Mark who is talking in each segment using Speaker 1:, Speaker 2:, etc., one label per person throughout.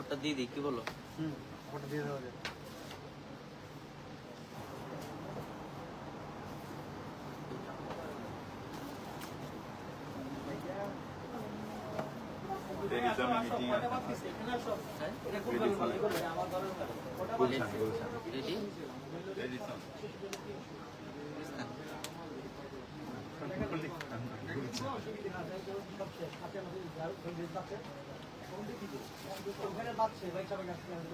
Speaker 1: অফারটা দিয়ে দিই কি বলো?
Speaker 2: হুম ওটা দিয়ে দেওয়া যায়
Speaker 3: There is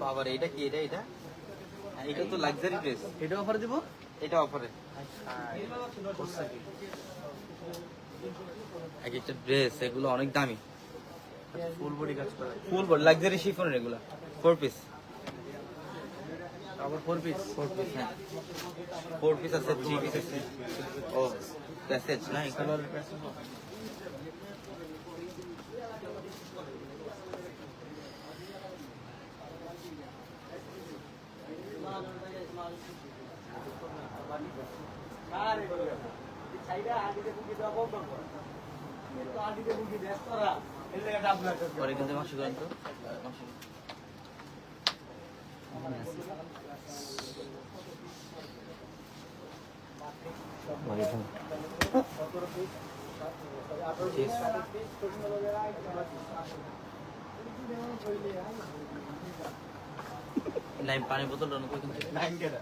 Speaker 1: বাবার এটা কি? এটা এটা? এটা তো লাক্সারি ড্রেস
Speaker 2: এটা অফার দিব?
Speaker 1: এটা অফারে এক একটা ড্রেস এগুলো অনেক দামি।
Speaker 2: ফুল বডি কাজ করে।
Speaker 1: ফুল বড় লাক্সারি শিফনের এগুলো। Four piece
Speaker 2: four piece four
Speaker 1: piece piece হ্যাঁ। ফোর পিস আছে থ্রি পিস আছে। ও প্যাসেজ না? এগুলো পরে কিন্তু মাসে করেন তো। মাসে নাই পানি বোতল রানো কিন্তু
Speaker 2: নাইন কেটা।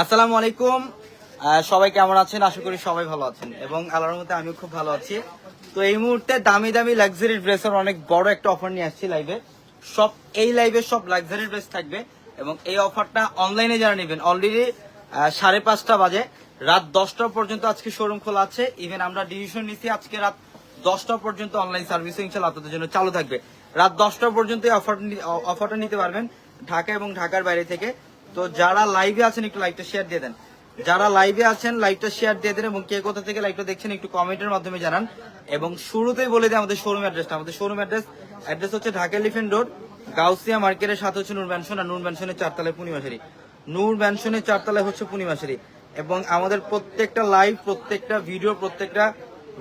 Speaker 1: আসসালামু আলাইকুম। সবাই কেমন আছেন? আশা করি সবাই ভালো আছেন। এবং আল্লাহর মধ্যে আমিও খুব ভালো আছি। তো এই মুহূর্তে দামি দামি লাক্সারি ড্রেসের অনেক বড় একটা অফার নিয়ে আসছি লাইভে সব, এই লাইভে সব লাক্সারি ড্রেস থাকবে। এবং এই অফারটা অনলাইনে যারা নেবেন অলরেডি সাড়ে পাঁচটা বাজে। রাত দশটা পর্যন্ত আজকে শোরুম খোলা আছে। ইভেন আমরা ডিসিশন নিচ্ছি আজকে রাত দশটা পর্যন্ত অনলাইন সার্ভিস ইনশাল্লাহ আপনাদের জন্য চালু থাকবে। রাত দশটা পর্যন্ত অফার অফারটা নিতে পারবেন ঢাকা এবং ঢাকার বাইরে থেকে। তো যারা লাইভে আছেন, একটু লাইভটা শেয়ার দিয়ে দেন। যারা লাইভে আছেন লাইভটা শেয়ার দিয়ে দেন এবং কে কোথা থেকে লাইভটা দেখছেন, একটু কমেন্টের মাধ্যমে জানান। এবং শুরুতেই বলে দিই আমাদের শোরুম অ্যাড্রেসটা আমাদের শোরুম অ্যাড্রেস অ্যাড্রেস হচ্ছে ঢাকা এলিফেন্ট রোড গাউসিয়া মার্কেটের সাথে হচ্ছে নূর ম্যানশন আর নূর ম্যানশনের চারতলায় পূর্ণিমাশারি। নূর ম্যানশনের চারতলায় হচ্ছে পূর্ণিমাশারি। এবং আমাদের প্রত্যেকটা লাইভ প্রত্যেকটা ভিডিও প্রত্যেকটা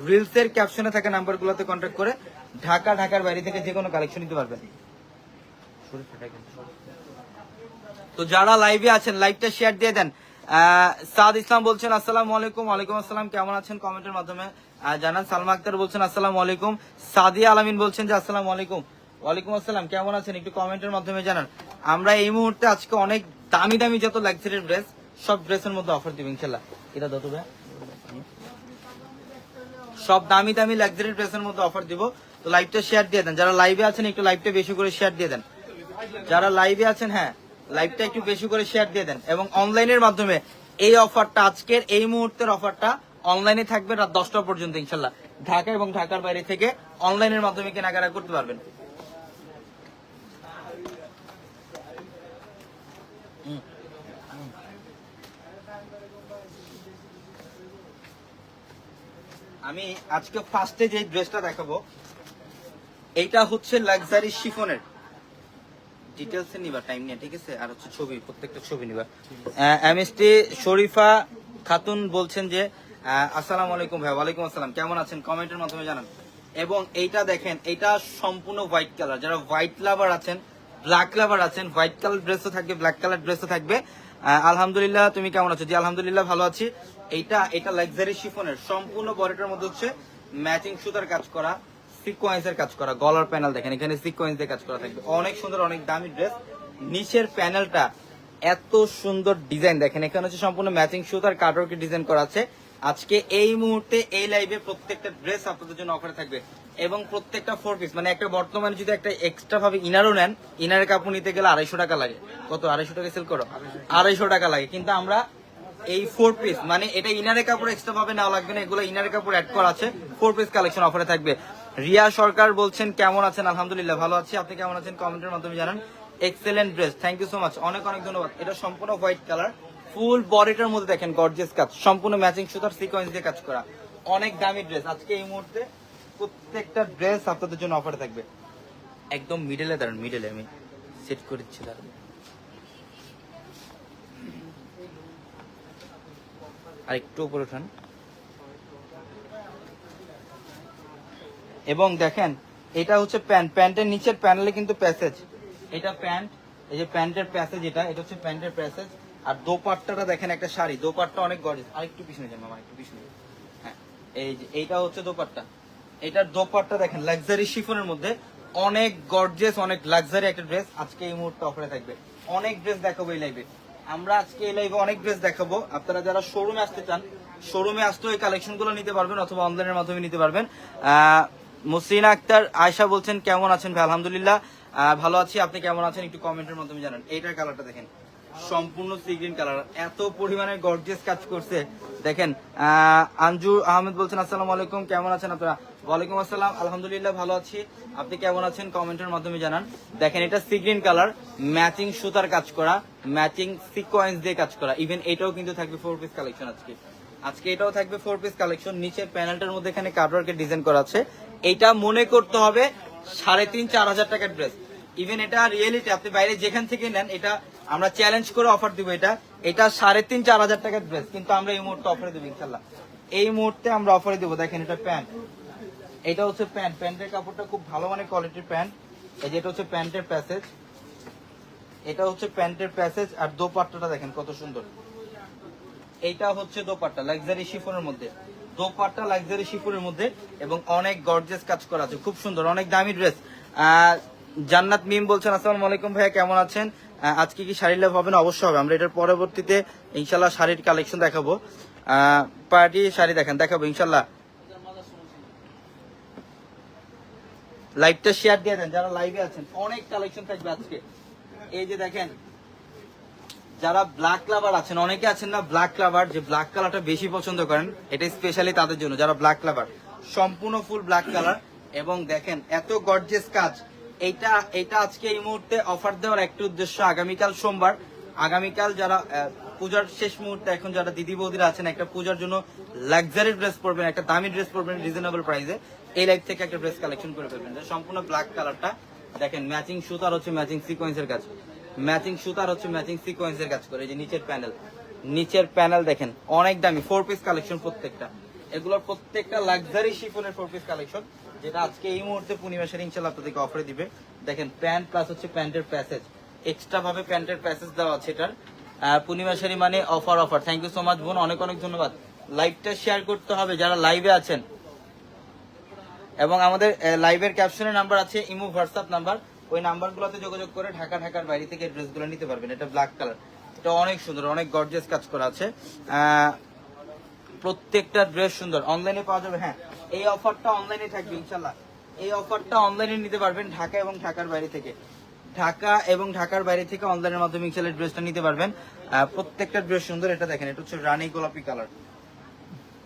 Speaker 1: রিলসের ক্যাপশনে থাকা নাম্বারগুলোতে কন্ট্যাক্ট করে ঢাকা, ঢাকার বাইরে থেকে যে কোনো কালেকশন নিতে পারবেন। তো যারা লাইভে আছেন লাইভটা শেয়ার দিয়ে দেন। সাদ ইসলাম বলছেন, আসসালামু আলাইকুম, ওয়ালাইকুম আসসালাম, কেমন আছেন? কমেন্টের মাধ্যমে জানান। সালমা আক্তার বলছেন, আসসালামু আলাইকুম। সাদিয়া আলামিন বলছেন যে, আসসালামু আলাইকুম। ওয়ালাইকুম আসসালাম, কেমন আছেন? একটু কমেন্টের মাধ্যমে জানান। আমরা এই মুহূর্তে আজকে অনেক দামি দামি যত লাক্সারি ড্রেস সব ড্রেসের মধ্যে অফার দিব ইনশাল্লাহ এটা দত ভাই। সব দামি দামি লাক্সারি ড্রেসের মধ্যে অফার দিব। তো লাইভটা শেয়ার দিয়ে দেন। যারা লাইভে আছেন, একটু লাইভটা বেশি করে শেয়ার দিয়ে দেন। যারা লাইভে আছেন হ্যাঁ লাইভটা একটু বেশি করে শেয়ার দিয়ে দেন। এবং অনলাইনের মাধ্যমে এই অফারটা আজকের এই মুহূর্তের অফারটা অনলাইনে থাকবে রাত দশটা পর্যন্ত, ইনশাল্লাহ। ঢাকা এবং ঢাকার বাইরে থেকে অনলাইনের মাধ্যমে কেনাকাটা করতে পারবেন। হুম। আমি আজকে ফার্স্টে যে ড্রেসটা দেখাবো, এইটা হচ্ছে লাক্সারি শিফনের ডিটেলস নিবা টাইম নিয়ে, ঠিক আছে? আর হচ্ছে ছবি, প্রত্যেকটা ছবি নিবা। এমএসটি শরীফা খাতুন বলছেন যে আসসালামু আলাইকুম ভাই, ওয়ালাইকুম আসসালাম। কেমন আছেন? কমেন্টের মাধ্যমে জানান। এবং এইটা দেখেন এটা সম্পূর্ণ হোয়াইট কালার যারা হোয়াইট লাভার আছেন ব্ল্যাক লাভার আছেন হোয়াইট কালার ড্রেসও থাকবে ব্ল্যাক কালার ড্রেসও থাকবে। আলহামদুলিল্লাহ, তুমি কেমন আছো? জি, আলহামদুলিল্লাহ ভালো আছি। এইটা, এটা লাক্সারি শিফনের সম্পূর্ণ বডিটার মধ্যে হচ্ছে ম্যাচিং সুতার কাজ করা সিকোয়েন্স কাজ করা, গলার প্যানেল দেখেন, এখানে সিকোয়েন্স কাজ করা থাকবে। অনেক সুন্দর, অনেক দামি ড্রেস নিচের প্যানেলটা এত সুন্দর ডিজাইন দেখেন, এখানে হচ্ছে সম্পূর্ণ ম্যাচিং সুতার কাটওয়ার্কের ডিজাইন করা আছে। আজকে এই মুহূর্তে এই লাইভে প্রত্যেকটা ড্রেস আপনাদের জন্য অফারে থাকবে এবং প্রত্যেকটা ফোর পিস মানে একটা বর্তমানে যদি একটা এক্সট্রা ভাবে ইনারও নেন, ইনারের কাপড় নিতে গেলে আড়াইশো টাকা লাগে। কত? আড়াইশো টাকা সেল করো? আড়াইশো টাকা লাগে। কিন্তু আমরা এই ফোর পিস মানে এটা ইনারের কাপড় এক্সট্রা ভাবে নেওয়া লাগবে না, এগুলো ইনারের কাপড় অ্যাড করা আছে। ফোর পিস কালেকশন অফারে থাকবে। রিয়া সরকার বলছেন, কেমন আছেন? আলহামদুলিল্লাহ, ভালো আছি। আপনি কেমন আছেন? কমেন্টের মাধ্যমে জানান। Excellent dress thank you so much অনেক অনেক ধন্যবাদ। এটা সম্পূর্ণ হোয়াইট কালার ফুল বডিটার মধ্যে দেখেন গর্জিয়াস কাজ। সম্পূর্ণ ম্যাচিং সুতার সিকোয়েন্স দিয়ে কাজ করা। অনেক দামি ড্রেস আজকে এই মুহূর্তে প্রত্যেকটা ড্রেস আপনাদের জন্য অফারে থাকবে। একদম মিডলে দাঁড়ান মিডলে আমি সেট করে দিচ্ছি দাঁড়ান। আর একটু উপরে ওঠান এবং দেখেন এটা হচ্ছে প্যান্ট। প্যান্টের নিচের প্যানেলে কিন্তু প্যাসেজ এটা প্যান্ট এই যে প্যান্টের প্যাসেজ এটা এটা হচ্ছে প্যান্টের প্যাসেজ আর দোপাট্টাটা দেখেন একটা শাড়ি। দোপাট্টা অনেক গর্জিয়াস আর একটু পিছনে যান মামা, একটু পিছনে। হ্যাঁ এই যে, এইটা হচ্ছে দোপাট্টা। এটার দোপাট্টা দেখেন লাক্সারি শিফনের মধ্যে অনেক গর্জিয়াস অনেক লাক্সারি একটা ড্রেস আজকে এই মুহূর্তে অফারে থাকবে। অনেক ড্রেস দেখাবো এই লাইভে আমরা আজকে এই লাইভে অনেক ড্রেস দেখাবো। আপনারা যারা শোরুমে আসতে চান শোরুমে আসতেও এই কালেকশনগুলো নিতে পারবেন অথবা অনলাইনের মাধ্যমে নিতে পারবেন। মুসরিনা আক্তার আয়শা বলছেন, কেমন আছেন ভাই? আলহামদুলিল্লাহ। ভালো আছি। আপনি কেমন আছেন? একটু কমেন্টের মাধ্যমে জানান। এইটার কালারটা দেখেন। সম্পূর্ণ সি গ্রিন কালার। এত পরিমাণে গর্জিয়াস কাজ করছে। দেখেন আঞ্জু আহমেদ বলছেন, আসসালামু আলাইকুম, কেমন আছেন আপনারা? ওয়ালাইকুম আসসালাম, আলহামদুলিল্লাহ ভালো আছি। আপনি কেমন আছেন? কমেন্টের মাধ্যমে জানান। দেখেন, এটা সি গ্রিন কালার, ম্যাচিং সুতার কাজ করা, ম্যাচিং সিকোয়েন্স দিয়ে কাজ করা। ইভেন এটাও কিন্তু থাকবে ফোর পিস কালেকশন আজকে। আজকে এটাও থাকবে ফোর পিস কালেকশন নিচের প্যানেলটার মধ্যে এখানে কার্ডওয়ার্কের ডিজাইন করা আছে। এটা মনে করতে হবে সাড়ে তিন, চার হাজার টাকার ড্রেস ইভেন এটা রিয়েলিটি আপনি বাইরে যেখান থেকে নেন, এটা আমরা চ্যালেঞ্জ করে অফার দিব এটা। এটা সাড়ে তিন, চার হাজার টাকার ড্রেস কিন্তু আমরা এই মুহূর্তে অফারে দেবো, ইনশাল্লাহ। এই মুহূর্তে আমরা অফারে দেবো, দেখেন এটা প্যান্ট এটা হচ্ছে প্যান্ট প্যান্টের কাপড়টা খুব ভালো মানে কোয়ালিটির প্যান্ট এই যে এটা হচ্ছে প্যান্টের প্যাসেজ এটা হচ্ছে প্যান্টের প্যাসেজ আর দোপাট্টাটা দেখেন কত সুন্দর। এইটা হচ্ছে দোপাট্টা লাক্সারি শিফনের মধ্যে। দোপাট্টা লাক্সারি শিফনের মধ্যে এবং অনেক গর্জেস কাজ করা আছে, খুব সুন্দর, অনেক দামি ড্রেস জান্নাত মিম বলছেন, আসসালামু আলাইকুম ভাইয়া, কেমন আছেন? আজকে কি শাড়ির লাভ হবে না? অবশ্যই হবে। আমরা এটার পরবর্তীতে ইনশাল্লাহ শাড়ির কালেকশন দেখাবো। পার্টি শাড়ি দেখেন, দেখাবো ইনশাল্লাহ লাইভটা শেয়ার দিয়ে দেন, যারা লাইভে আছেন। অনেক কালেকশন থাকবে আজকে। এই যে দেখেন, যারা ব্ল্যাক লাভার আছেন, অনেকে আছেন না ব্ল্যাক লাভার যে ব্ল্যাক কালারটা বেশি পছন্দ করেন, এটা স্পেশালি তাদের জন্য, যারা ব্ল্যাক লাভার সম্পূর্ণ ফুল ব্ল্যাক কালার এবং দেখেন, এত গর্জেস কাজ। এইটা এটা আজকে এই মুহূর্তে অফার দেওয়ার একটা উদ্দেশ্য আগামীকাল সোমবার। আগামীকাল যারা পূজার শেষ মুহূর্তে এখন যারা দিদি বৌদিরা আছেন, একটা পূজার জন্য লাক্সারি ড্রেস পরবেন, একটা দামি ড্রেস পরবেন রিজনেবল প্রাইসে এই লাইফ থেকে একটা ড্রেস কালেকশন করে ফেলবেন। সম্পূর্ণ ব্ল্যাক কালারটা দেখেন ম্যাচিং সুতার হচ্ছে ম্যাচিং সিকোয়েন্সের কাজ। ম্যাচিং সুতার হচ্ছে ম্যাচিং সিকোয়েন্সের কাজ করে যে নিচের প্যানেল নিচের প্যানেল দেখেন, অনেক দামি ফোর পিস কালেকশন প্রত্যেকটা। এগুলোর প্রত্যেকটা লাক্সারি শিফনের ফোর পিস কালেকশন যেটা আজকে এই মুহূর্তে পূর্ণিমাসের ইনশাল্লাহ আপনাদেরকে অফারে দিবে। দেখেন, প্যান্ট প্লাস হচ্ছে প্যান্টের প্যাসেজ এক্সট্রা ভাবে প্যান্টের প্যাসেজ দেওয়া আছে এটার। পূর্ণিমা পূর্ণিমাশারি মানে offer offer thank you so much বোন। অনেক অনেক ধন্যবাদ। লাইভটা শেয়ার করতে হবে যারা লাইভে আছেন। এবং আমাদের লাইভের ক্যাপশনের নাম্বার আছে, ইমো হোয়াটসঅ্যাপ নাম্বার ওই নাম্বারগুলোতে যোগাযোগ করে ঢাকা, ঢাকার বাইরে থেকে ড্রেসগুলো নিতে পারবেন। এটা ব্ল্যাক কালার এটা অনেক সুন্দর, অনেক গর্জিয়াস কাজ করা আছে। প্রত্যেকটা ড্রেস সুন্দর। অনলাইনে পাওয়া যাবে হ্যাঁ। এই অফারটা অনলাইনে থাকবে ইনশাল্লাহ এই অফারটা অনলাইনে নিতে পারবেন ঢাকা এবং ঢাকার বাইরে থেকে। ঢাকা এবং ঢাকার বাইরে থেকে অনলাইনের মাধ্যমে ইনশাল্লাহ ড্রেসটা নিতে পারবেন। প্রত্যেকটা ড্রেস সুন্দর, এটা দেখেন, এটা হচ্ছে রানী গোলাপি কালার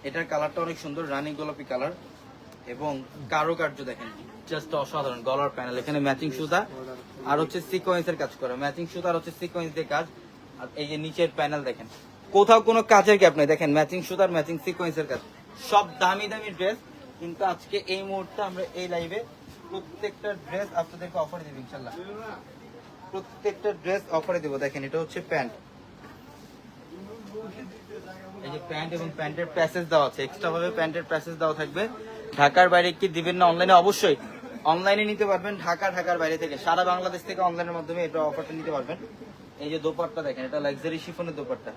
Speaker 1: এটার কালারটা অনেক সুন্দর, রানী গোলাপি কালার এবং কারুকার্য দেখেন জাস্ট অসাধারণ, গলার প্যানেল এখানে ম্যাচিং সুতা। আর হচ্ছে সিকোয়েন্সের কাজ করে ম্যাচিং সুতা আর হচ্ছে সিকোয়েন্স দিয়ে কাজ। আর এই যে নিচের প্যানেল দেখেন, কোথাও কোনো কাজের গ্যাপ নেই, দেখেন ম্যাচিং সুতার ম্যাচিং সিকোয়েন্সের কাজ। সব দামি দামি ড্রেস কিন্তু আজকে এই মুহূর্তে আমরা এই লাইভে প্রত্যেকটা ড্রেস আপনাদেরকে অফারে দেবো ইনশাল্লাহ প্রত্যেকটা ড্রেস অফারে দেবো, দেখেন, এটা হচ্ছে প্যান্ট। এই যে প্যান্ট এবং প্যান্টের প্যাসেজ দেওয়া আছে এক্সট্রা প্যান্টের প্যাসেজ দেওয়া থাকবে। ঢাকার বাইরে কি দিবেন না অনলাইনে অবশ্যই। অনলাইনে নিতে পারবেন, ঢাকা, ঢাকার বাইরে থেকে। সারা বাংলাদেশ থেকে অনলাইনের মাধ্যমে এটা অফারটা নিতে পারবেন। এই যে দোপাট্টা দেখেন, এটা লাক্সারি শিফনের দোপাট্টা।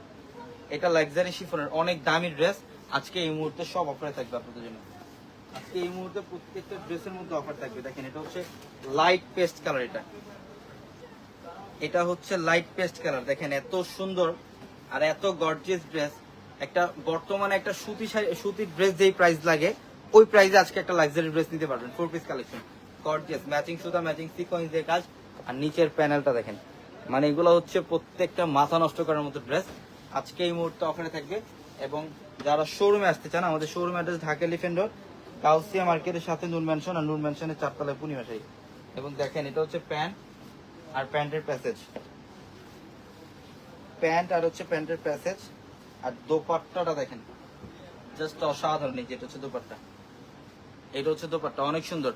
Speaker 1: এটা লাক্সারি শিফনের অনেক দামি ড্রেস আজকে এই মুহূর্তে সব অফারে থাকবে আপনাদের জন্য। আজকে এই মুহূর্তে প্রত্যেকটা ড্রেসের মধ্যে অফার থাকবে। দেখেন, এটা হচ্ছে লাইট পেস্ট কালার এটা। এটা হচ্ছে লাইট পেস্ট কালার দেখেন, এত সুন্দর আর এত গর্জিয়াস ড্রেস একটা বর্তমানে একটা সুতি সুতির ড্রেস যেই প্রাইস লাগে, ওই প্রাইসে আজকে একটা লাক্সারি ড্রেস নিতে পারবেন। Four piece collection gorgeous matching সুতা ম্যাচিং সিকোয়েন্স দিয়ে কাজ। আর নিচের প্যানেলটা দেখেন। মানে এগুলো হচ্ছে প্রত্যেকটা মাথা নষ্ট করার মতো ড্রেস আজকে এই মুহূর্তে অফারে থাকবে এবং যারা শোরুমে আসতে চান, আমাদের showroom address Dhaka Elephant Road কাউসিয়া মার্কেটের সাথে নুন ম্যানশন আর নূর ম্যানশনের চারতলায় পূর্ণিমাশাই এবং দেখেন, এটা হচ্ছে প্যান্ট আর প্যান্টের প্যাসেজ প্যান্ট আর হচ্ছে প্যান্টের প্যাসেজ আর দোপাট্টাটা দেখেন জাস্ট অসাধারণ যেটা হচ্ছে দোপাট্টা। এটা হচ্ছে দোপাট্টা, অনেক সুন্দর।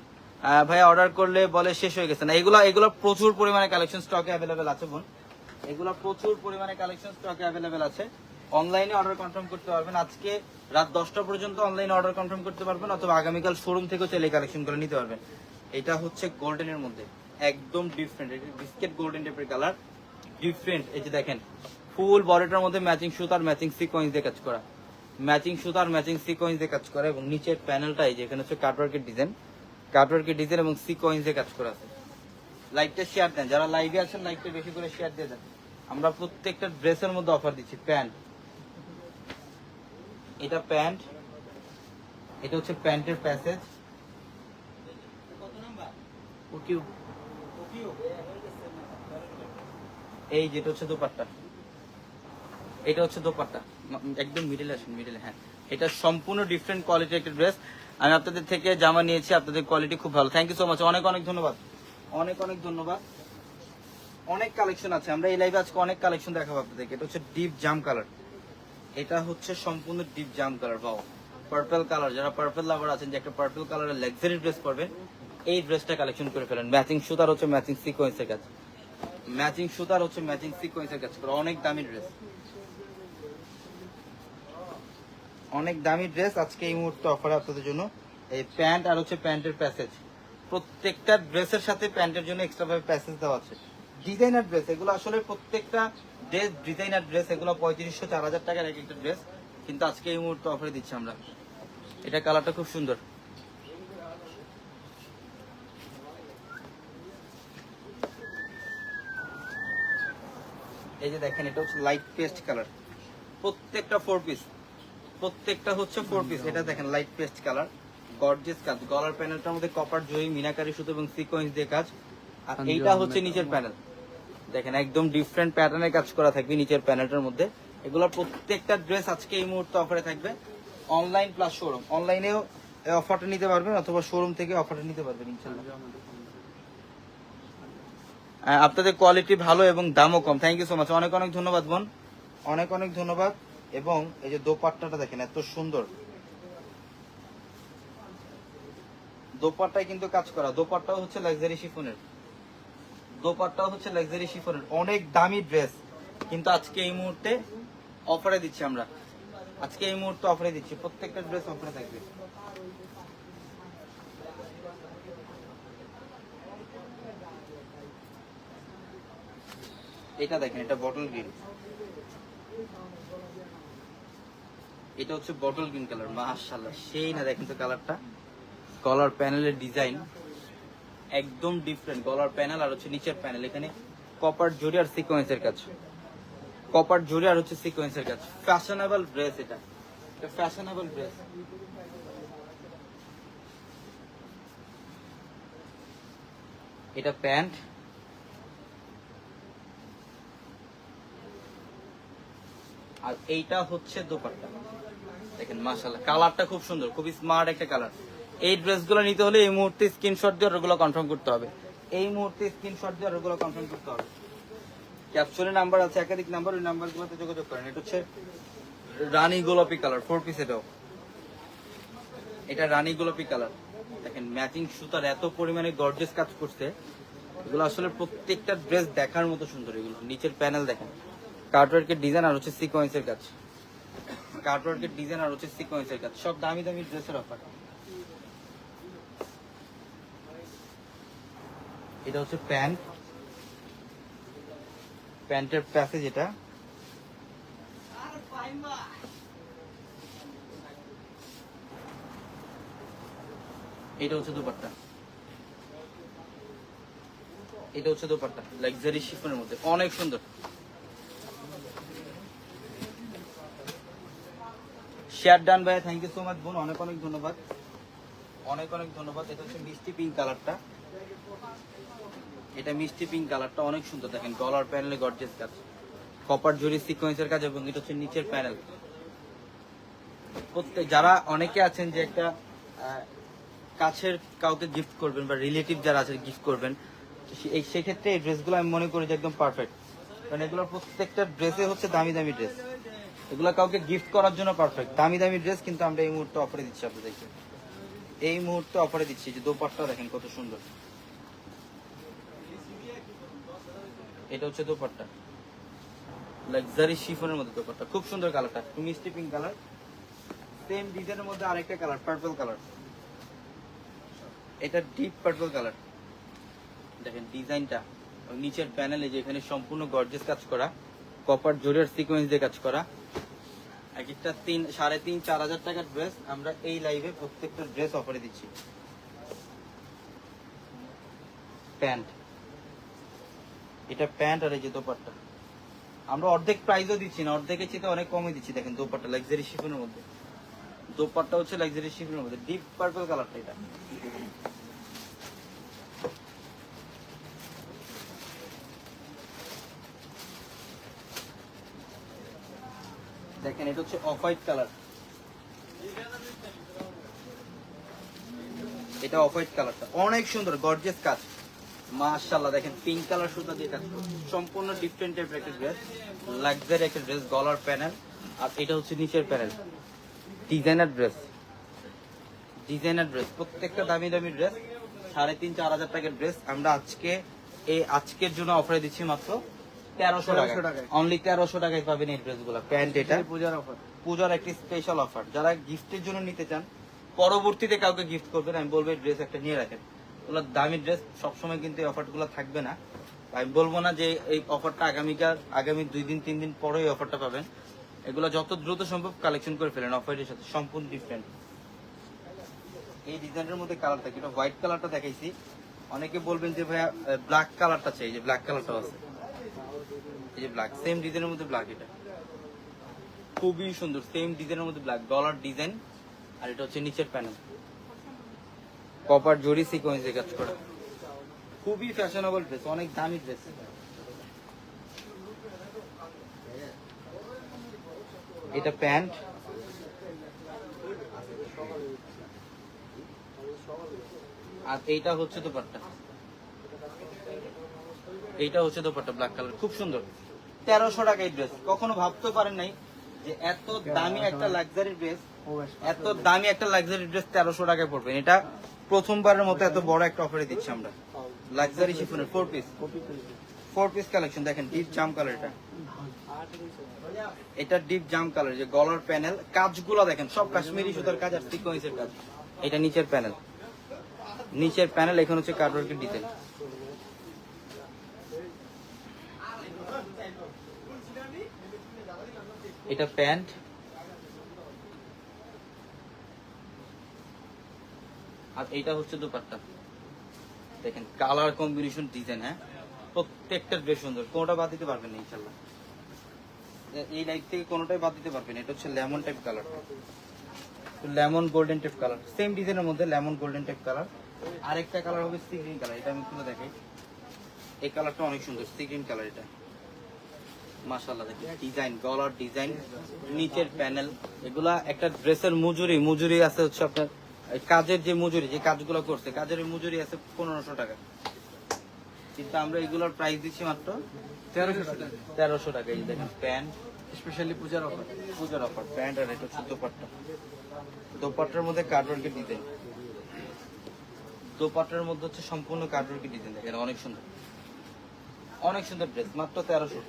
Speaker 1: ভাই অর্ডার করলে বলে শেষ হয়ে গেছে না। এগুলো এগুলো প্রচুর পরিমাণে কালেকশন স্টকে অ্যাভেলেবেল আছে বোন। এগুলো প্রচুর পরিমাণে কালেকশন স্টকে অ্যাভেলেবেল আছে। অনলাইনে অর্ডার কনফার্ম করতে পারবেন। আজকে রাত দশটা পর্যন্ত অনলাইনে অর্ডার কনফার্ম করতে পারবেন, অথবা আগামীকাল শোরুম থেকেও চাইলে করে নিতে পারবেন। এটা হচ্ছে গোল্ডেনের মধ্যে। একদম ডিফারেন্ট বিস্কেট গোল্ডেন টাইপের কালার ডিফারেন্ট এই যে দেখেন ফুল বডিটার মধ্যে ম্যাচিং সুতার ম্যাচিং সিকোয়েন্স দিয়ে কাজ করা। ম্যাচিং সুতার ম্যাচিং সিকোয়েন্স দিয়ে কাজ করা এবং নিচের প্যানেলটা এই যে এখানে হচ্ছে কাটওয়ার্কের ডিজাইন কাটওয়ার্কের ডিজাইন এবং সিকোয়েন্স দিয়ে কাজ করা আছে। লাইকটা শেয়ার দেন। যারা লাইভে আছেন লাইকটা বেশি করে শেয়ার দিয়ে দেন। আমরা প্রত্যেকটা ড্রেসের মধ্যে অফার দিচ্ছি। প্যান্ট এটা প্যান্ট। এটা হচ্ছে প্যান্টের প্যাসেজ। এই যেটা হচ্ছে দোপাট্টা। এটা হচ্ছে দোপাট্টা। একদম মিডিল আসেন মিডিলে হ্যাঁ। এটা সম্পূর্ণ ডিফারেন্ট কোয়ালিটির একটা ড্রেস আমি আপনাদের থেকে জামা নিয়েছি, আপনাদের কোয়ালিটি খুব ভালো। থ্যাংক ইউ সো মাচ অনেক অনেক ধন্যবাদ। অনেক অনেক ধন্যবাদ। অনেক কালেকশন আছে। আমরা এই লাইভে আজকে অনেক কালেকশন দেখাবো আপনাদেরকে। এটা হচ্ছে ডিপ জাম কালার এটা হচ্ছে সম্পূর্ণ ডিপ জাম কালার বাও পার্পল কালার যারা পার্পল লাভার আছেন, যে একটা পার্পল কালারের লাক্সারি ড্রেস করবেন এই ড্রেসটা কালেকশন করে ফেলেন। ম্যাচিং সুতার হচ্ছে ম্যাচিং সিকোয়েন্সের কাজ। ম্যাচিং সুতার হচ্ছে ম্যাচিং সিকোয়েন্সের কাজ করে অনেক দামি ড্রেস অনেক দামি ড্রেস আজকে এই মুহূর্তে অফার আপনাদের জন্য। এই প্যান্ট আর হচ্ছে প্যান্টের প্যাসেজ প্রত্যেকটা ড্রেসের সাথে প্যান্টের জন্য এক্সট্রা ভাবে প্যাসেজ দেওয়া আছে। ডিজাইনার ড্রেস এগুলো আসলে প্রত্যেকটা ড্রেস ডিজাইনার ড্রেস এগুলো পঁয়ত্রিশশো চার হাজার টাকার এক একটা ড্রেস কিন্তু আজকে এই মুহূর্তে অফারে দিচ্ছি আমরা। এটা কালারটা খুব সুন্দর। এই যে দেখেন এটা হচ্ছে লাইট পেস্ট কালার প্রত্যেকটা ফোর পিস প্রত্যেকটা হচ্ছে ফোর পিস এটা দেখেন লাইট পেস্ট কালার গর্জিয়াস কাজ। গলার প্যানেলটার মধ্যে কপার জয়ী মিনাকারি সুতো এবং সিকোয়েন্স দিয়ে কাজ। আর এইটা হচ্ছে নিচের প্যানেল দেখেন, একদম ডিফারেন্ট প্যাটার্নের কাজ করা থাকবে নিচের প্যানেলটার মধ্যে। এগুলো প্রত্যেকটা ড্রেস আজকে এই মুহূর্তে অফারে থাকবে। অনলাইন প্লাস শোরুম অনলাইনেও অফারটা নিতে পারবেন অথবা শোরুম থেকে অফারটা নিতে পারবেন ইনশাল্লাহ আপনাদের কোয়ালিটি ভালো এবং দামও কম। থ্যাংক ইউ সো মাচ অনেক অনেক ধন্যবাদ, বোন। অনেক অনেক ধন্যবাদ। এবং এই যে দোপাট্টাটা দেখেন, এত সুন্দর। দোপাট্টায় কিন্তু কাজ করা। দোপাট্টাও হচ্ছে লাক্সারি শিফনের দোপাট্টাও হচ্ছে লাক্সারি শিফনের অনেক দামি ড্রেস কিন্তু আজকে এই মুহূর্তে অফারে দিচ্ছি আমরা। আজকে এই মুহূর্তে অফারে দিচ্ছি। প্রত্যেকটা ড্রেস অফারে থাকবে। এটা দেখেন, এটা বটল গ্রিন এটা হচ্ছে বটল গ্রিন কালার মাশাআল্লাহ। সেই না দেখেন তো কালারটা কলার প্যানেলের ডিজাইন একদম ডিফারেন্ট গলার প্যানেল আর হচ্ছে নিচের প্যানেল এখানে কপার জড়ি আর সিকোয়েন্সের কাজ। কপার জড়ি আর হচ্ছে সিকোয়েন্সের কাজ। ফ্যাশনেবল ড্রেস এটা। ফ্যাশনেবল ড্রেস এটা প্যান্ট আর এইটা হচ্ছে দোপাট্টা। দেখেন, মাশাআল্লাহ। কালারটা খুব সুন্দর, খুবই স্মার্ট একটা কালার এই ড্রেসগুলো নিতে হলে এই মুহূর্তে স্ক্রিনশট দিয়ে ওগুলো কনফার্ম করতে হবে। এই মুহূর্তে স্ক্রিনশট দিয়ে ওগুলো কনফার্ম করতে হবে। ক্যাপসুলের নাম্বার আছে, একাধিক নাম্বার ওই নাম্বারগুলোতে যোগাযোগ করেন। এটা হচ্ছে রানী গোলাপি কালার ফোর পিস এটাও। এটা রানী গোলাপি কালার দেখেন ম্যাচিং সুতার এত পরিমাণে গর্জেস কাজ করছে। এগুলো আসলে প্রত্যেকটা ড্রেস দেখার মতো সুন্দর এগুলো। নিচের প্যানেল দেখেন। কার্টওয়ার্কের ডিজাইন আর হচ্ছে সিকোয়েন্সের কাজ। কার্টওয়ার্কের ডিজাইন আর হচ্ছে সিকোয়েন্সের কাজ। সব দামি দামি ড্রেসের অফার এটা হচ্ছে প্যান্ট। প্যান্টের প্যাসেজ এটা। এটা হচ্ছে দুপাট্টা। এটা হচ্ছে দোপাট্টা লাক্সারি শিফনের মধ্যে। অনেক সুন্দর। শেয়ার ডান ভাই থ্যাংক ইউ সো মাচ বোন। অনেক অনেক ধন্যবাদ। অনেক অনেক ধন্যবাদ। এটা হচ্ছে মিষ্টি পিঙ্ক কালারটা এটা মিষ্টি পিঙ্ক কালারটা অনেক সুন্দর, দেখেন গলার প্যানেলে গর্জেস কাজ। কপার জরি সিকোয়েন্সের কাজ এবং এটা হচ্ছে নিচের প্যানেল প্রত্যেক যারা অনেকে আছেন যে একটা কাছের কাউকে গিফট করবেন বা রিলেটিভ যারা আছে গিফট করবেন এই সেক্ষেত্রে এই ড্রেসগুলো আমি মনে করি যে একদম পারফেক্ট কারণ এগুলোর প্রত্যেকটা ড্রেসে হচ্ছে দামি দামি ড্রেস এগুলো কাউকে গিফট করার জন্য পারফেক্ট দামি দামি ড্রেস কিন্তু আমরা এই মুহূর্তে অফারে দিচ্ছি আপনাদেরকে। এই মুহূর্তে অফারে দিচ্ছি। যে দোপাট্টা দেখেন কত সুন্দর। এটা হচ্ছে দোপাট্টা। লাক্সারি শিফনের মধ্যে দোপাট্টা। খুব সুন্দর কালারটা মিষ্টি পিঙ্ক কালার সেম ডিজাইনের মধ্যে আরেকটা কালার পার্পল কালার এটা ডিপ পার্পল কালার দেখেন ডিজাইনটা নিচের প্যানেলে যে এখানে সম্পূর্ণ গর্জেস কাজ করা। কপার জোরের সিকোয়েন্স দিয়ে কাজ করা। এক একটা তিন, সাড়ে তিন, চার হাজার টাকার ড্রেস আমরা এই লাইভে প্রত্যেকটা ড্রেস অফারে দিচ্ছি। প্যান্ট এটা প্যান্ট আর এই যে দোপাট্টা। আমরা অর্ধেক প্রাইসও দিচ্ছি না, অর্ধেকের চেয়ে অনেক কমই দিচ্ছি। দেখেন দোপাট্টা লাক্সারি শিফনের মধ্যে। দোপাট্টা হচ্ছে লাক্সারি শিফনের মধ্যে। ডিপ পার্পল কালারটা এটা। দেখেন, এটা হচ্ছে অফ হোয়াইট কালার এটা অফ হোয়াইট কালারটা অনেক সুন্দর গর্জিয়াস কাজ। মাশাআল্লাহ দেখেন পিঙ্ক কালার সুতা দিয়ে কাজ করছে। সম্পূর্ণ ডিফারেন্ট টাইপের একটা ড্রেস লাক্সারি একটা ড্রেস গলার প্যানেল আর এটা হচ্ছে নিচের panel designer dress designer dress প্রত্যেকটা দামি দামি ড্রেস সাড়ে তিন চার হাজার টাকার ড্রেস আমরা আজকে এই আজকের জন্য অফারে দিচ্ছি মাত্র তেরোশো টাকা অনলি তেরোশো টাকায় পাবেন এই ড্রেসগুলো প্যান্ট এটা।
Speaker 2: পূজার অফার
Speaker 1: পূজার একটি স্পেশাল অফার যারা গিফটের জন্য নিতে চান পরবর্তীতে কাউকে গিফট করবেন আমি বলব ড্রেস একটা নিয়ে রাখেন। ওগুলো দামি ড্রেস সবসময় কিন্তু এই অফারগুলো থাকবে না। আমি বলব না যে এই অফারটা আগামীকাল, আগামী দুই দিন, তিন দিন পরে এই অফারটা পাবেন। এগুলো যত দ্রুত সম্ভব কালেকশন করে ফেলেন অফারের সাথে সম্পূর্ণ ডিফারেন্ট এই ডিজাইনের মধ্যে কালারটা এটা হোয়াইট কালারটা দেখাইছি। অনেকে বলবেন যে ভাইয়া ব্ল্যাক কালারটা চাই যে ব্ল্যাক কালারটা আছে। এই যে ব্ল্যাক সেম ডিজাইনের মধ্যে ব্ল্যাক এটা। খুবই সুন্দর সেম ডিজাইনের মধ্যে ব্ল্যাক ডলার ডিজাইন আর এটা হচ্ছে নিচের প্যানেল কপার জরি সিকোয়েন্সে কাজ করা। খুবই ফ্যাশনেবল ড্রেস অনেক দামি ড্রেস এটা প্যান্ট। আর এইটা হচ্ছে তো দোপাট্টা। এইটা হচ্ছে তো দোপাট্টা ব্ল্যাক কালার খুব সুন্দর। তেরোশো টাকা ড্রেস কখনো ভাবতে পারেন নাই যে এত দামি একটা লাক্সারি ড্রেস এত দামি একটা লাক্সারি ড্রেস তেরোশো টাকায় পড়বেন। এটা প্রথমবারের মতো এত বড় একটা অফারে দিচ্ছি আমরা। লাক্সারি শিফনের four piece four piece collection দেখেন ডিপ জাম কালার এটা। এটা ডিপ জাম কালার যে গলার প্যানেল কাজগুলো দেখেন, সব কাশ্মীরি সুতার কাজ আর সিকোয়েন্সের কাজ। এটা নিচের প্যানেল নিচের প্যানেল এখানে হচ্ছে কার্ডওয়ার্কের ডিজাইন এটা প্যান্ট। আর এইটা হচ্ছে দুপাট্টা। দেখেন কালার কম্বিনেশন ডিজাইন হ্যাঁ? প্রত্যেকটা ড্রেস সুন্দর। কোনোটা বাদ দিতে পারবেন না ইনশাল্লাহ এই লাইট থেকে কোনোটাই বাদ দিতে পারবেন। এটা হচ্ছে lemon type colour lemon golden type colour same ডিজাইনের মধ্যে লেমন গোল্ডেন টাইপ কালার আরেকটা কালার হবে সি গ্রিন কালার এটা আমি খুলে দেখাই। এই কালারটা অনেক সুন্দর সি গ্রিন কালার এটা। মাশাআল্লাহ, দেখেন ডিজাইন গলার ডিজাইন নিচের প্যানেল এগুলা একটা ড্রেসের মজুরি। মজুরি আছে হচ্ছে আপনার কাজের যে মজুরি যে কাজগুলো করছে কাজের মজুরি আছে পনেরোশো টাকা। কিন্তু আমরা এগুলোর প্রাইস দিচ্ছি মাত্র
Speaker 2: তেরোশো টাকা।
Speaker 1: তেরোশো টাকা। এই দেখেন প্যান্ট
Speaker 2: স্পেশালি পূজার অফার
Speaker 1: পূজার অফার প্যান্ট আর এটা হচ্ছে দোপাট্টা। দোপাট্টার মধ্যে কার্ডওয়ার্কের ডিজাইন দোপাট্টার মধ্যে হচ্ছে সম্পূর্ণ কার্ডওয়ার্কের ডিজাইন দেখেন অনেক সুন্দর। অনেক সুন্দর ড্রেস মাত্র তেরোশো।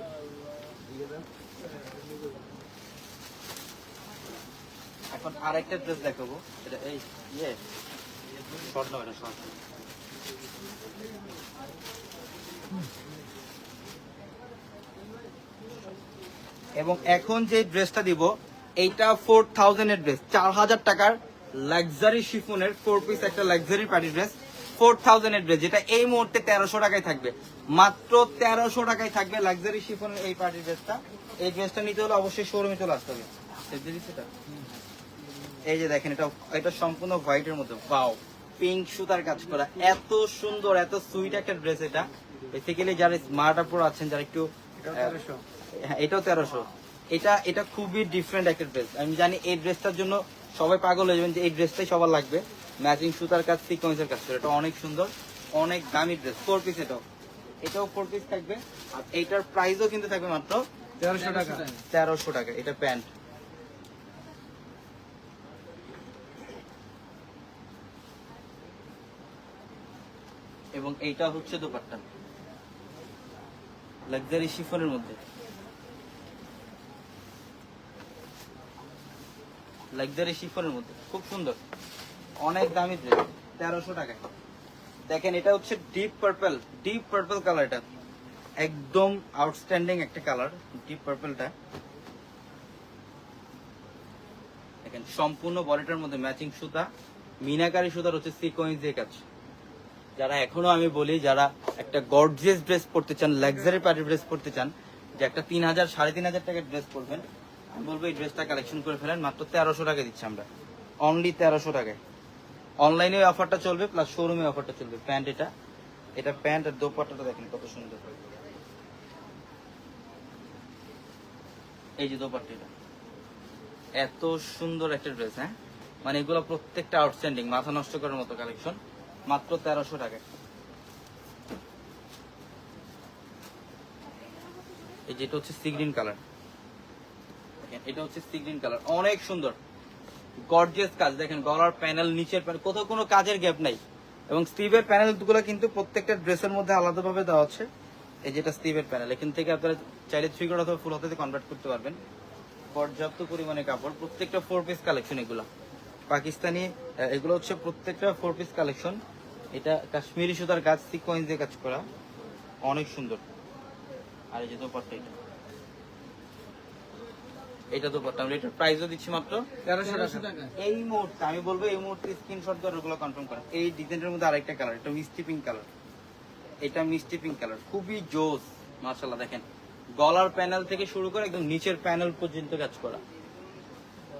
Speaker 1: এখন আরেকটা ড্রেস দেখাবো। এটা এই ইয়ে। শর্ট না শর্ট। এবং এখন যে ড্রেসটা দিব, এইটা ফোর থাউজেন্ড এর ড্রেস চার হাজার টাকার লাক্সারি শিফনের ফোর পিস একটা luxury party dress four thousand এর ড্রেস যেটা এই মুহূর্তে তেরোশো টাকায় থাকবে। মাত্র তেরোশো টাকায় থাকবে লাক্সারি শিফনের এই পার্টি ড্রেসটা এই ড্রেসটা নিতে হলে অবশ্যই শোরুমে চলে আসতে হবে। সেটা এই যে দেখেন এটা এটা সম্পূর্ণ হোয়াইটের মধ্যে। বাও পিঙ্ক সুতার কাজ করা। এত সুন্দর এত সুইট একটা ড্রেস এটা। বেসিক্যালি যারা স্মার্ট আপুর আছেন যারা একটু
Speaker 2: এটাও তেরোশো।
Speaker 1: হ্যাঁ এটা এটা খুবই ডিফারেন্ট একটা ড্রেস আমি জানি এই ড্রেসটার জন্য সবাই পাগল হয়ে যাবেন যে এই ড্রেসটাই সবার লাগবে। ম্যাচিং সুতার কাজ সিকোয়েন্সের কাজ করে। এটা অনেক সুন্দর অনেক দামি ড্রেস ফোর পিস এটাও। এটাও ফোর পিস থাকবে। আর এইটার প্রাইসও কিন্তু থাকবে মাত্র
Speaker 2: তেরোশো টাকা।
Speaker 1: তেরোশো টাকা। এটা প্যান্ট এবং এইটা হচ্ছে দোপাট্টা। লাক্সারি শিফনের মধ্যে। লাক্সারি শিফনের মধ্যে। খুব সুন্দর। অনেক দামি ড্রেস তেরোশো টাকায়। দেখেন, এটা হচ্ছে deep purple deep purple colour এটা একদম আউটস্ট্যান্ডিং একটা কালার ডিপ পার্পলটা দেখেন, সম্পূর্ণ বডিটার মধ্যে ম্যাচিং সুতা। মিনাকারি সুতার হচ্ছে সিকোয়েন্স দিয়ে কাজ। যারা এখনও আমি বলি, যারা একটা গর্জিয়াস ড্রেস পরতে চান লাক্সারি পার্টি ড্রেস পরতে চান, যে একটা তিন হাজার, সাড়ে তিন হাজার টাকার ড্রেস পরবেন, আমি বলব এই ড্রেসটা কালেকশন করে ফেলেন, মাত্র তেরোশো টাকা দিচ্ছি আমরা। অনলি তেরোশো টাকায়। অনলাইনে অফারটা চলবে প্লাস শোরুমে অফারটা চলবে। প্যান্ট এটা এটা প্যান্ট আর দোপাট্টাটা দেখেন কত সুন্দর। এই যে দোপাট্টাটা এত সুন্দর একটা ড্রেস হ্যাঁ? মানে এগুলো প্রত্যেকটা আউটস্ট্যান্ডিং মাথা নষ্ট করার মতো কালেকশন মাত্র তেরোশো টাকায় এই যেটা হচ্ছে সি গ্রিন কালার এটা হচ্ছে সি গ্রিন কালার অনেক সুন্দর। গর্জিয়াস কাজ। দেখেন, গলার প্যানেল নিচের প্যানেল কোথাও কোনো কাজের গ্যাপ নাই। এবং স্টিভের প্যানেলগুলো কিন্তু প্রত্যেকটা ড্রেসের মধ্যে আলাদাভাবে দেওয়া হচ্ছে এই যেটা স্টিভের প্যানেল এখান থেকে আপনারা চাইলে থ্রি কোড অথবা ফুল হাতে কনভার্ট করতে পারবেন। পর্যাপ্ত পরিমাণে কাপড়। প্রত্যেকটা ফোর পিস কালেকশন এগুলো। পাকিস্তানি এগুলো হচ্ছে প্রত্যেকটা ফোর পিস কালেকশন এটা কাশ্মীরি সুতার কাজ সিকোয়েন্স দিয়ে কাজ করা। অনেক সুন্দর। আর এই যে দোপাট্টা এটা। এটা দোপাট্টা আমরা এটার প্রাইসও দিচ্ছি মাত্র
Speaker 2: তেরোশো টাকা।
Speaker 1: এই মুহূর্তে আমি বলব এই মুহূর্তে স্ক্রিনশট করে ওগুলো কনফার্ম করেন। এই ডিজাইনের মধ্যে আরেকটা কালার এটা মিষ্টি পিঙ্ক কালার এটা মিষ্টি পিঙ্ক কালার খুবই জোস মার্শাল্লাহ দেখেন। গলার প্যানেল থেকে শুরু করে একদম নিচের প্যানেল পর্যন্ত কাজ করা।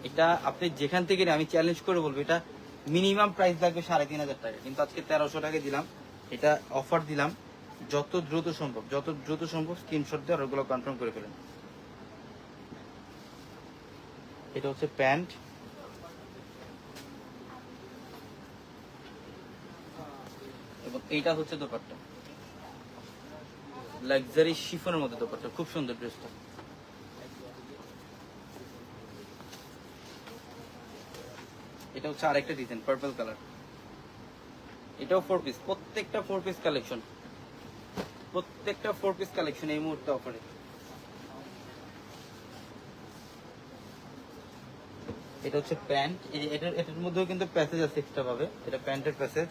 Speaker 1: এটা আপনি যেখান থেকে আমি চ্যালেঞ্জ করে বলব, এটা মিনিমাম প্রাইস লাগবে সাড়ে তিন হাজার টাকা। কিন্তু আজকে তেরোশো টাকা দিলাম, এটা অফার দিলাম, যত দ্রুত সম্ভব, যত দ্রুত সম্ভব স্ক্রিনশট দিয়ে ওগুলো কনফার্ম করে ফেলেন। এটা হচ্ছে প্যান্ট। এবং এইটা হচ্ছে দোপাট্টা। লাক্সারি শিফনের মধ্যে দোপাট্টা, খুব সুন্দর ড্রেসটা এটা হচ্ছে আরেকটা ডিজাইন পার্পল কালার এটাও ফোর পিস প্রত্যেকটা ফোর পিস কালেকশন প্রত্যেকটা ফোর পিস কালেকশন এই মুহূর্তে অফারে এটা হচ্ছে প্যান্ট এটার এটার মধ্যেও কিন্তু প্যাসেজ আছে এক্সট্রা পাবে, এটা প্যান্টের প্যাসেজ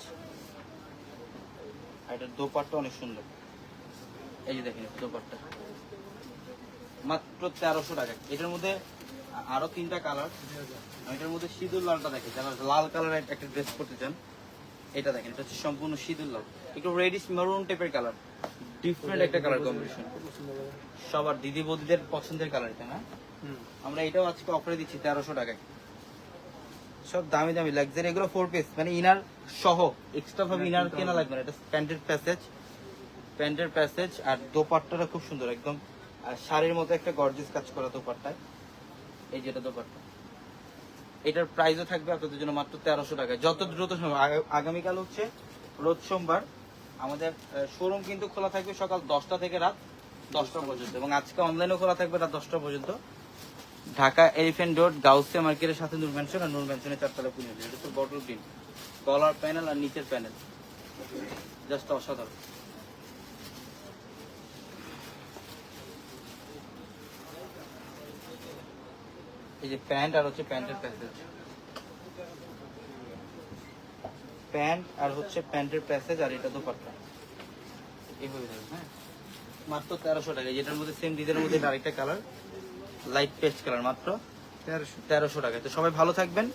Speaker 1: আর এটার দোপাট্টা অনেক সুন্দর। এই যে দেখেন এটা দোপাট্টা। মাত্র তেরোশো টাকা। এটার মধ্যে আরও তিনটা কালার। এটার মধ্যে সিঁদুর লালটা দেখেন যারা লাল কালার একটা ড্রেস করতে চান এটা দেখেন এটা হচ্ছে সম্পূর্ণ সিঁদুর লাল। একটু রেডিশ মেরুন টাইপের কালার ডিফারেন্ট একটা কালার কম্বিনেশন সবার দিদি বৌদিদের পছন্দের কালার এটা না? আমরা এটাও আজকে অফারে দিচ্ছি তেরোশো টাকায়। সব দামি দামি লাক্সারি এগুলো ফোর পিস মানে ইনার সহ এক্সট্রা ভাবে ইনার কেনা লাগবে না এটা প্যান্টের প্যাসেজ প্যান্টের প্যাসেজ আর দোপাট্টাটা খুব সুন্দর একদম আর শাড়ির মতো একটা গর্জিস কাজ করা দোপাট্টায়। এই যেটা দোপাট্টা এটার প্রাইসও থাকবে আপনাদের জন্য মাত্র তেরোশো টাকায় যত দ্রুত সম্ভব। আগামীকাল হচ্ছে, রোজ সোমবার, আমাদের শোরুম কিন্তু খোলা থাকবে সকাল দশটা থেকে রাত দশটা পর্যন্ত এবং আজকে অনলাইনেও খোলা থাকবে রাত দশটা পর্যন্ত। ঢাকা এলিফেন্ট রোড গাউসিয়া মার্কেটের সাথে নূর ম্যানশন আর নূর ম্যানশনের চারতলা পুজো এটা হচ্ছে বটল গ্রিন কলার প্যানেল আর নিচের প্যানেল জাস্ট অসাধারণ। এই যে প্যান্ট আর হচ্ছে প্যান্টের প্যাসেজ। প্যান্ট আর হচ্ছে প্যান্টের প্যাসেজ আর এটা তো পাট্টা এইভাবে থাকবে হ্যাঁ? মাত্র তেরোশো টাকা। যেটার মধ্যে সেম ডিজাইনের মধ্যে আরেকটা কালার লাইট পেস্ট কালার মাত্র
Speaker 2: তেরোশো।
Speaker 1: তেরোশো টাকা। তো সবাই ভালো থাকবেন।